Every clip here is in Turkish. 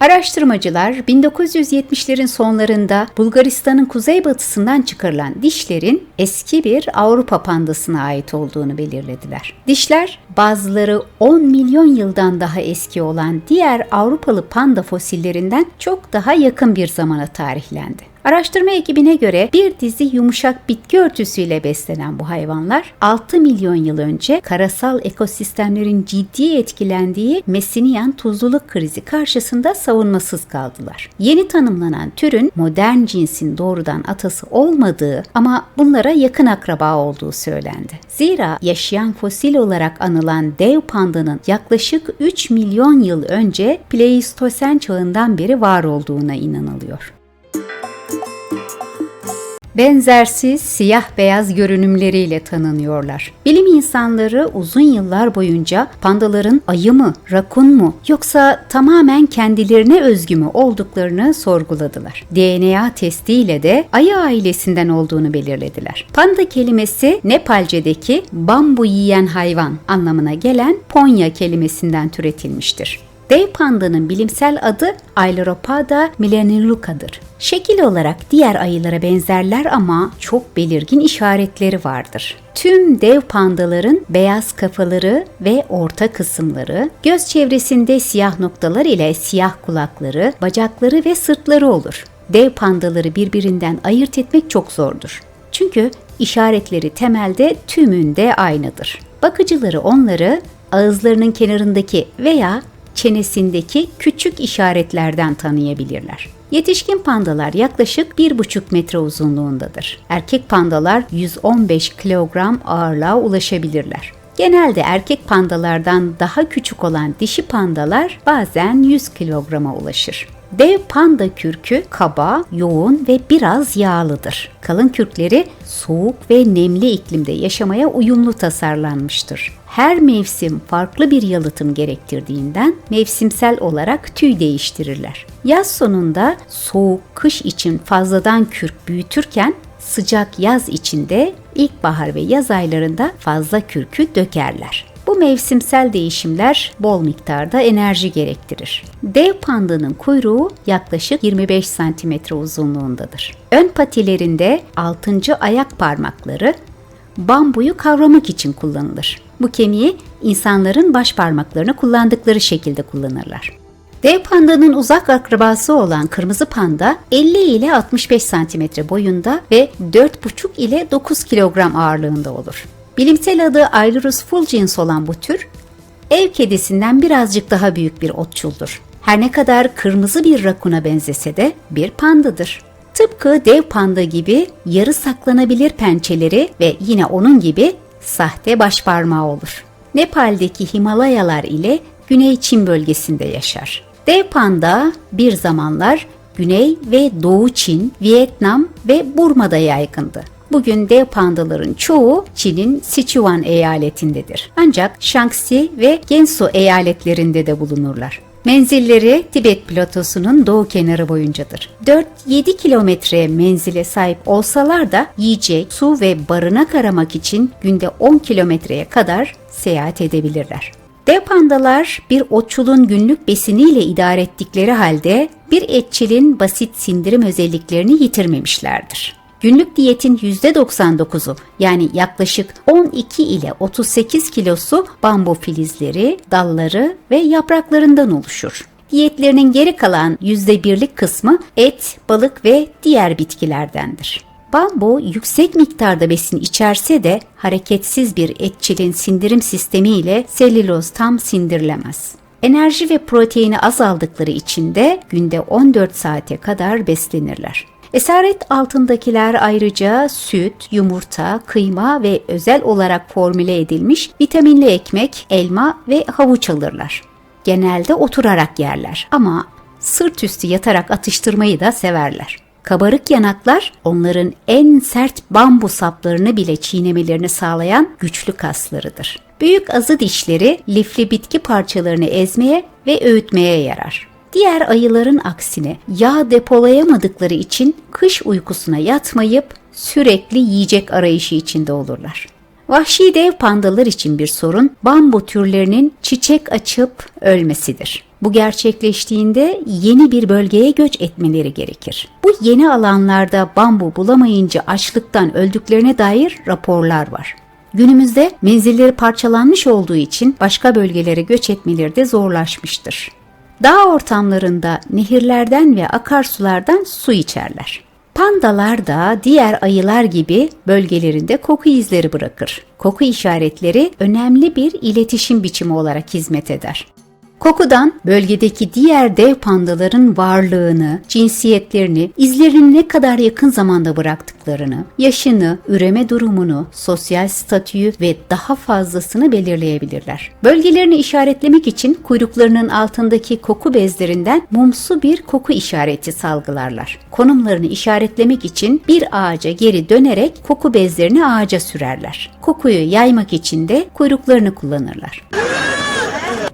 Araştırmacılar 1970'lerin sonlarında Bulgaristan'ın kuzeybatısından çıkarılan dişlerin eski bir Avrupa pandasına ait olduğunu belirlediler. Dişler bazıları 10 milyon yıldan daha eski olan diğer Avrupalı panda fosillerinden çok daha yakın bir zamana tarihlendi. Araştırma ekibine göre bir dizi yumuşak bitki örtüsüyle beslenen bu hayvanlar 6 milyon yıl önce karasal ekosistemlerin ciddi etkilendiği Messinian tuzluluk krizi karşısında savunmasız kaldılar. Yeni tanımlanan türün modern cinsin doğrudan atası olmadığı ama bunlara yakın akraba olduğu söylendi. Zira yaşayan fosil olarak anılan dev pandanın yaklaşık 3 milyon yıl önce Pleistosen çağından beri var olduğuna inanılıyor benzersiz siyah beyaz görünümleriyle tanınıyorlar. Bilim insanları uzun yıllar boyunca pandaların ayı mı, rakun mu yoksa tamamen kendilerine özgü mü olduklarını sorguladılar. DNA testiyle de ayı ailesinden olduğunu belirlediler. Panda kelimesi Nepalce'deki bambu yiyen hayvan anlamına gelen Ponya kelimesinden türetilmiştir. Dev pandanın bilimsel adı Ailuropada millenniluca'dır. Şekil olarak diğer ayılara benzerler ama çok belirgin işaretleri vardır. Tüm dev pandaların beyaz kafaları ve orta kısımları, göz çevresinde siyah noktalar ile siyah kulakları, bacakları ve sırtları olur. Dev pandaları birbirinden ayırt etmek çok zordur. Çünkü işaretleri temelde tümünde aynıdır. Bakıcıları onları ağızlarının kenarındaki veya çenesindeki küçük işaretlerden tanıyabilirler. Yetişkin pandalar yaklaşık 1,5 metre uzunluğundadır. Erkek pandalar 115 kilogram ağırlığa ulaşabilirler. Genelde erkek pandalardan daha küçük olan dişi pandalar bazen 100 kilograma ulaşır. Dev panda kürkü kaba, yoğun ve biraz yağlıdır. Kalın kürkleri soğuk ve nemli iklimde yaşamaya uyumlu tasarlanmıştır. Her mevsim farklı bir yalıtım gerektirdiğinden mevsimsel olarak tüy değiştirirler. Yaz sonunda soğuk kış için fazladan kürk büyütürken sıcak yaz içinde ilkbahar ve yaz aylarında fazla kürkü dökerler. Mevsimsel değişimler bol miktarda enerji gerektirir. Dev pandanın kuyruğu yaklaşık 25 cm uzunluğundadır. Ön patilerinde 6. ayak parmakları bambuyu kavramak için kullanılır. Bu kemiği insanların baş parmaklarını kullandıkları şekilde kullanırlar. Dev pandanın uzak akrabası olan kırmızı panda 50 ile 65 cm boyunda ve 4,5 ile 9 kilogram ağırlığında olur. Bilimsel adı Ailurus fulgens olan bu tür, ev kedisinden birazcık daha büyük bir otçuldur. Her ne kadar kırmızı bir rakuna benzese de bir pandadır. Tıpkı dev panda gibi yarı saklanabilir pençeleri ve yine onun gibi sahte başparmağı olur. Nepal'deki Himalayalar ile Güney Çin bölgesinde yaşar. Dev panda bir zamanlar Güney ve Doğu Çin, Vietnam ve Burma'da yaygındı. Bugün dev pandaların çoğu Çin'in Sichuan eyaletindedir. Ancak Shaanxi ve Gansu eyaletlerinde de bulunurlar. Menzilleri Tibet platosunun doğu kenarı boyuncadır. 4-7 kilometre menzile sahip olsalar da yiyecek, su ve barınak aramak için günde 10 kilometreye kadar seyahat edebilirler. Dev pandalar bir otçulun günlük besiniyle idare ettikleri halde bir etçilin basit sindirim özelliklerini yitirmemişlerdir. Günlük diyetin %99'u yani yaklaşık 12 ile 38 kilosu bambu filizleri, dalları ve yapraklarından oluşur. Diyetlerinin geri kalan %1'lik kısmı et, balık ve diğer bitkilerdendir. Bambu yüksek miktarda besin içerse de hareketsiz bir etçilin sindirim sistemi ile selüloz tam sindirilemez. Enerji ve proteini azaldıkları için de günde 14 saate kadar beslenirler. Esaret altındakiler ayrıca süt, yumurta, kıyma ve özel olarak formüle edilmiş vitaminli ekmek, elma ve havuç alırlar. Genelde oturarak yerler ama sırt üstü yatarak atıştırmayı da severler. Kabarık yanaklar onların en sert bambu saplarını bile çiğnemelerini sağlayan güçlü kaslarıdır. Büyük azı dişleri lifli bitki parçalarını ezmeye ve öğütmeye yarar. Diğer ayıların aksine yağ depolayamadıkları için kış uykusuna yatmayıp sürekli yiyecek arayışı içinde olurlar. Vahşi dev pandalar için bir sorun bambu türlerinin çiçek açıp ölmesidir. Bu gerçekleştiğinde yeni bir bölgeye göç etmeleri gerekir. Bu yeni alanlarda bambu bulamayınca açlıktan öldüklerine dair raporlar var. Günümüzde menzilleri parçalanmış olduğu için başka bölgelere göç etmeleri de zorlaşmıştır. Dağ ortamlarında nehirlerden ve akarsulardan su içerler. Pandalar da diğer ayılar gibi bölgelerinde koku izleri bırakır. Koku işaretleri önemli bir iletişim biçimi olarak hizmet eder. Kokudan bölgedeki diğer dev pandaların varlığını, cinsiyetlerini, izlerini ne kadar yakın zamanda bıraktıklarını, yaşını, üreme durumunu, sosyal statüyü ve daha fazlasını belirleyebilirler. Bölgelerini işaretlemek için kuyruklarının altındaki koku bezlerinden mumsu bir koku işareti salgılarlar. Konumlarını işaretlemek için bir ağaca geri dönerek koku bezlerini ağaca sürerler. Kokuyu yaymak için de kuyruklarını kullanırlar.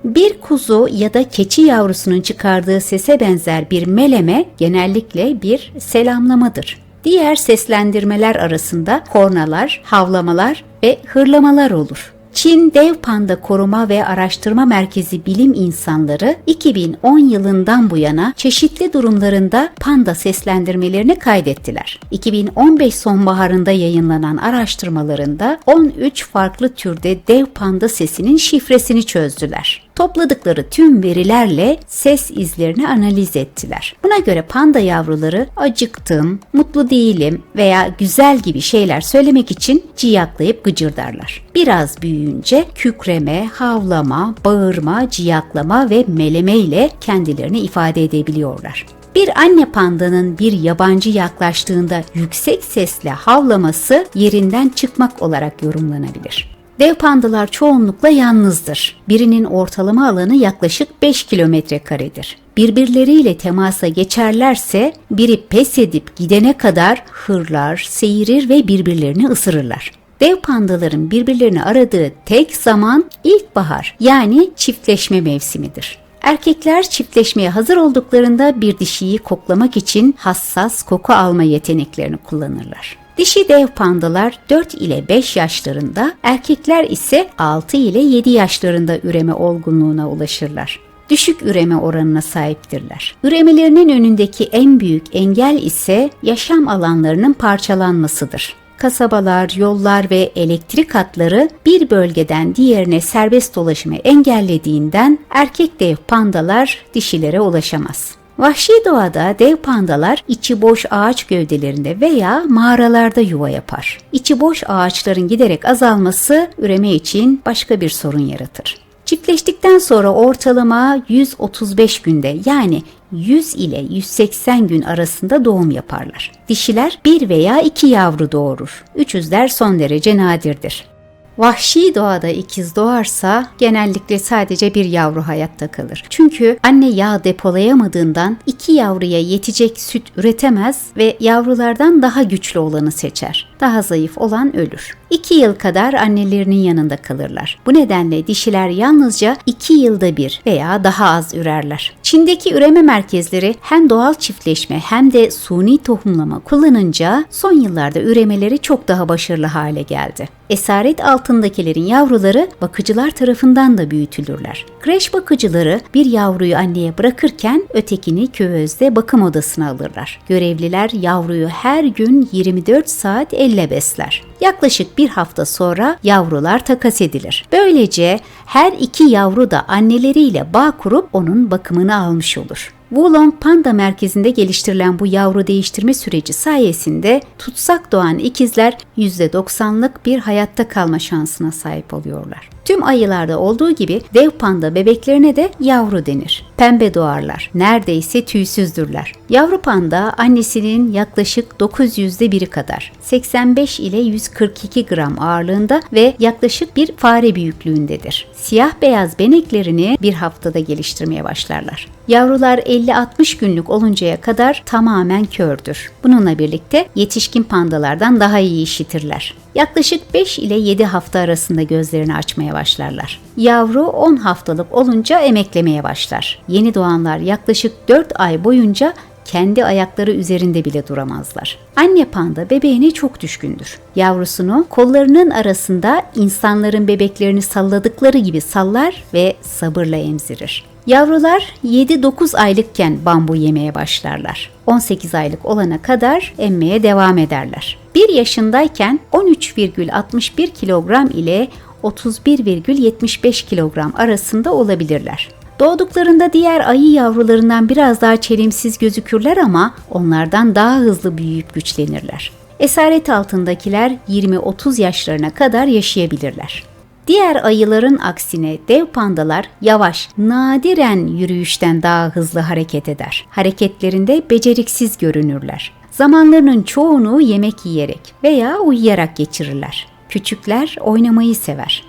Bir kuzu ya da keçi yavrusunun çıkardığı sese benzer bir meleme genellikle bir selamlamadır. Diğer seslendirmeler arasında kornalar, havlamalar ve hırlamalar olur. Çin Dev Panda Koruma ve Araştırma Merkezi bilim insanları 2010 yılından bu yana çeşitli durumlarında panda seslendirmelerini kaydettiler. 2015 sonbaharında yayınlanan araştırmalarında 13 farklı türde dev panda sesinin şifresini çözdüler. Topladıkları tüm verilerle ses izlerini analiz ettiler. Buna göre panda yavruları acıktım, mutlu değilim veya güzel gibi şeyler söylemek için ciyaklayıp gıcırdarlar. Biraz büyüyünce kükreme, havlama, bağırma, ciyaklama ve meleme ile kendilerini ifade edebiliyorlar. Bir anne pandanın bir yabancı yaklaştığında yüksek sesle havlaması yerinden çıkmak olarak yorumlanabilir. Dev pandalar çoğunlukla yalnızdır. Birinin ortalama alanı yaklaşık 5 kilometre karedir. Birbirleriyle temasa geçerlerse biri pes edip gidene kadar hırlar, seyirir ve birbirlerini ısırırlar. Dev pandaların birbirlerini aradığı tek zaman ilkbahar yani çiftleşme mevsimidir. Erkekler çiftleşmeye hazır olduklarında bir dişiyi koklamak için hassas koku alma yeteneklerini kullanırlar. Dişi dev pandalar 4 ile 5 yaşlarında, erkekler ise 6 ile 7 yaşlarında üreme olgunluğuna ulaşırlar düşük üreme oranına sahiptirler. Üremelerinin önündeki en büyük engel ise yaşam alanlarının parçalanmasıdır. Kasabalar, yollar ve elektrik hatları bir bölgeden diğerine serbest dolaşımı engellediğinden erkek dev pandalar dişilere ulaşamaz. Vahşi doğada dev pandalar içi boş ağaç gövdelerinde veya mağaralarda yuva yapar. İçi boş ağaçların giderek azalması üreme için başka bir sorun yaratır. Çiftleştikten sonra ortalama 135 günde yani 100 ile 180 gün arasında doğum yaparlar. Dişiler bir veya iki yavru doğurur. Üçüzler son derece nadirdir. Vahşi doğada ikiz doğarsa genellikle sadece bir yavru hayatta kalır. Çünkü anne yağ depolayamadığından iki yavruya yetecek süt üretemez ve yavrulardan daha güçlü olanı seçer. Daha zayıf olan ölür. 2 yıl kadar annelerinin yanında kalırlar. Bu nedenle dişiler yalnızca 2 yılda bir veya daha az ürerler. Çin'deki üreme merkezleri hem doğal çiftleşme hem de suni tohumlama kullanınca son yıllarda üremeleri çok daha başarılı hale geldi. Esaret altındakilerin yavruları bakıcılar tarafından da büyütülürler. Kreş bakıcıları bir yavruyu anneye bırakırken ötekini küvezde bakım odasına alırlar. Görevliler yavruyu her gün 24 saat elle besler. Yaklaşık bir hafta sonra yavrular takas edilir. Böylece her iki yavru da anneleriyle bağ kurup onun bakımını almış olur. Wulong Panda Merkezi'nde geliştirilen bu yavru değiştirme süreci sayesinde tutsak doğan ikizler %90'lık bir hayatta kalma şansına sahip oluyorlar. Tüm ayılarda olduğu gibi dev panda bebeklerine de yavru denir. Pembe doğarlar. Neredeyse tüysüzdürler. Yavru panda annesinin yaklaşık 900'de biri kadar. 85 ile 142 gram ağırlığında ve yaklaşık bir fare büyüklüğündedir. Siyah beyaz beneklerini bir haftada geliştirmeye başlarlar. Yavrular 50-60 günlük oluncaya kadar tamamen kördür. Bununla birlikte yetişkin pandalardan daha iyi işitirler. Yaklaşık 5 ile 7 hafta arasında gözlerini açmaya başlarlar. Yavru 10 haftalık olunca emeklemeye başlar. Yeni doğanlar yaklaşık 4 ay boyunca kendi ayakları üzerinde bile duramazlar. Anne panda bebeğine çok düşkündür. Yavrusunu kollarının arasında insanların bebeklerini salladıkları gibi sallar ve sabırla emzirir. Yavrular 7-9 aylıkken bambu yemeye başlarlar. 18 aylık olana kadar emmeye devam ederler. 1 yaşındayken 13,61 kilogram ile 31,75 kilogram arasında olabilirler. Doğduklarında diğer ayı yavrularından biraz daha çelimsiz gözükürler ama onlardan daha hızlı büyüyüp güçlenirler. Esaret altındakiler 20-30 yaşlarına kadar yaşayabilirler. Diğer ayıların aksine dev pandalar yavaş, nadiren yürüyüşten daha hızlı hareket eder. Hareketlerinde beceriksiz görünürler. Zamanlarının çoğunu yemek yiyerek veya uyuyarak geçirirler. Küçükler oynamayı sever.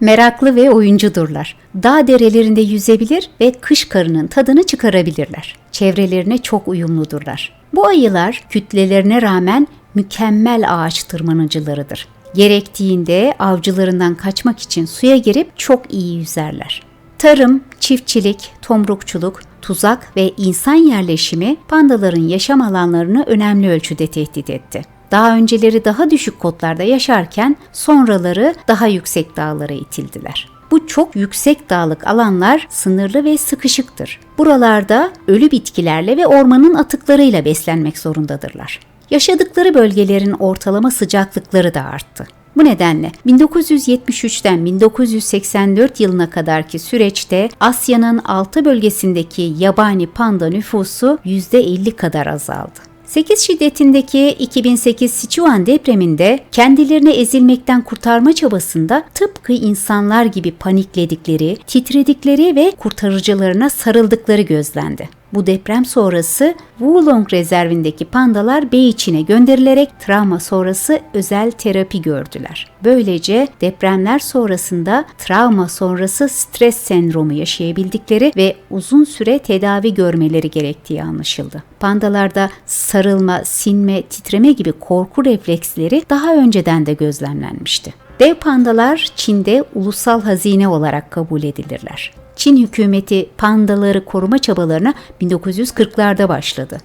Meraklı ve oyuncudurlar. Dağ derelerinde yüzebilir ve kış karının tadını çıkarabilirler. Çevrelerine çok uyumludurlar. Bu ayılar kütlelerine rağmen mükemmel ağaç tırmanıcılarıdır. Gerektiğinde avcılarından kaçmak için suya girip çok iyi yüzerler. Tarım, çiftçilik, tomrukçuluk, tuzak ve insan yerleşimi pandaların yaşam alanlarını önemli ölçüde tehdit etti. Daha önceleri daha düşük kotlarda yaşarken sonraları daha yüksek dağlara itildiler. Bu çok yüksek dağlık alanlar sınırlı ve sıkışıktır. Buralarda ölü bitkilerle ve ormanın atıklarıyla beslenmek zorundadırlar. Yaşadıkları bölgelerin ortalama sıcaklıkları da arttı. Bu nedenle 1973'ten 1984 yılına kadarki süreçte Asya'nın 6 bölgesindeki yabani panda nüfusu %50 kadar azaldı. 8 şiddetindeki 2008 Sichuan depreminde kendilerini ezilmekten kurtarma çabasında tıpkı insanlar gibi panikledikleri, titredikleri ve kurtarıcılarına sarıldıkları gözlendi. Bu deprem sonrası Wulong rezervindeki pandalar Beijing'e gönderilerek travma sonrası özel terapi gördüler. Böylece depremler sonrasında travma sonrası stres sendromu yaşayabildikleri ve uzun süre tedavi görmeleri gerektiği anlaşıldı. Pandalarda sarılma, sinme, titreme gibi korku refleksleri daha önceden de gözlemlenmişti. Dev pandalar Çin'de ulusal hazine olarak kabul edilirler. Çin hükümeti pandaları koruma çabalarına 1940'larda başladı.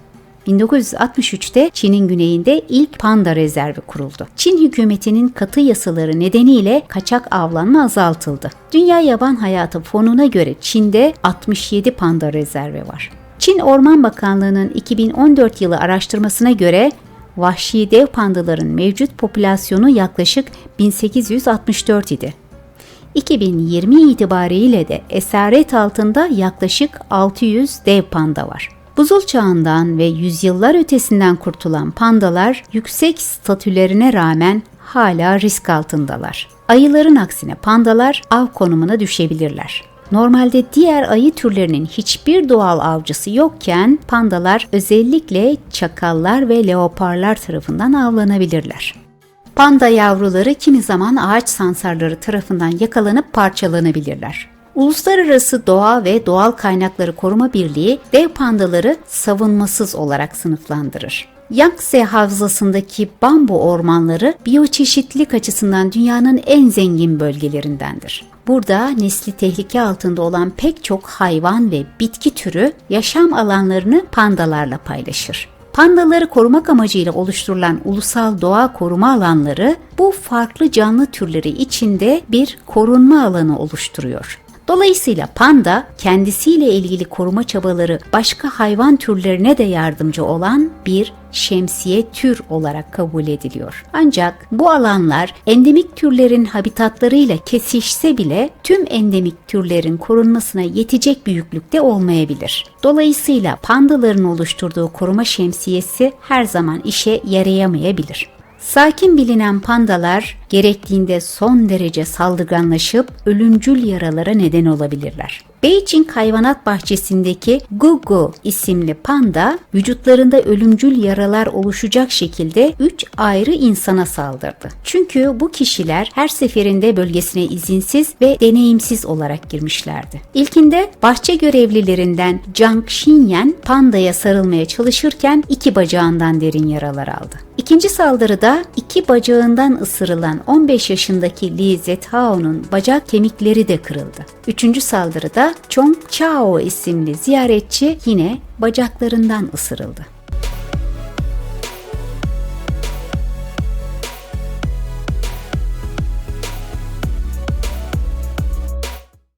1963'te Çin'in güneyinde ilk panda rezervi kuruldu. Çin hükümetinin katı yasaları nedeniyle kaçak avlanma azaltıldı. Dünya Yaban Hayatı Fonu'na göre Çin'de 67 panda rezervi var. Çin Orman Bakanlığı'nın 2014 yılı araştırmasına göre vahşi dev pandaların mevcut popülasyonu yaklaşık 1864 idi. 2020 itibariyle de esaret altında yaklaşık 600 dev panda var. Buzul çağından ve yüzyıllar ötesinden kurtulan pandalar yüksek statülerine rağmen hala risk altındalar. Ayıların aksine pandalar av konumuna düşebilirler. Normalde diğer ayı türlerinin hiçbir doğal avcısı yokken pandalar özellikle çakallar ve leoparlar tarafından avlanabilirler. Panda yavruları kimi zaman ağaç sansarları tarafından yakalanıp parçalanabilirler. Uluslararası Doğa ve Doğal Kaynakları Koruma Birliği dev pandaları savunmasız olarak sınıflandırır. Yangtze Havzası'ndaki bambu ormanları biyoçeşitlilik açısından dünyanın en zengin bölgelerindendir. Burada nesli tehlike altında olan pek çok hayvan ve bitki türü yaşam alanlarını pandalarla paylaşır. Pandaları korumak amacıyla oluşturulan ulusal doğa koruma alanları bu farklı canlı türleri içinde bir korunma alanı oluşturuyor. Dolayısıyla panda kendisiyle ilgili koruma çabaları başka hayvan türlerine de yardımcı olan bir şemsiye tür olarak kabul ediliyor. Ancak bu alanlar endemik türlerin habitatlarıyla kesişse bile tüm endemik türlerin korunmasına yetecek büyüklükte olmayabilir. Dolayısıyla pandaların oluşturduğu koruma şemsiyesi her zaman işe yarayamayabilir. Sakin bilinen pandalar gerektiğinde son derece saldırganlaşıp ölümcül yaralara neden olabilirler. Beijing Hayvanat Bahçesi'ndeki Gugu isimli panda vücutlarında ölümcül yaralar oluşacak şekilde 3 ayrı insana saldırdı. Çünkü bu kişiler her seferinde bölgesine izinsiz ve deneyimsiz olarak girmişlerdi. İlkinde bahçe görevlilerinden Zhang Xinyan pandaya sarılmaya çalışırken iki bacağından derin yaralar aldı. İkinci saldırıda iki bacağından ısırılan 15 yaşındaki Li Zetao'nun bacak kemikleri de kırıldı. Üçüncü saldırıda Chong Chao isimli ziyaretçi yine bacaklarından ısırıldı.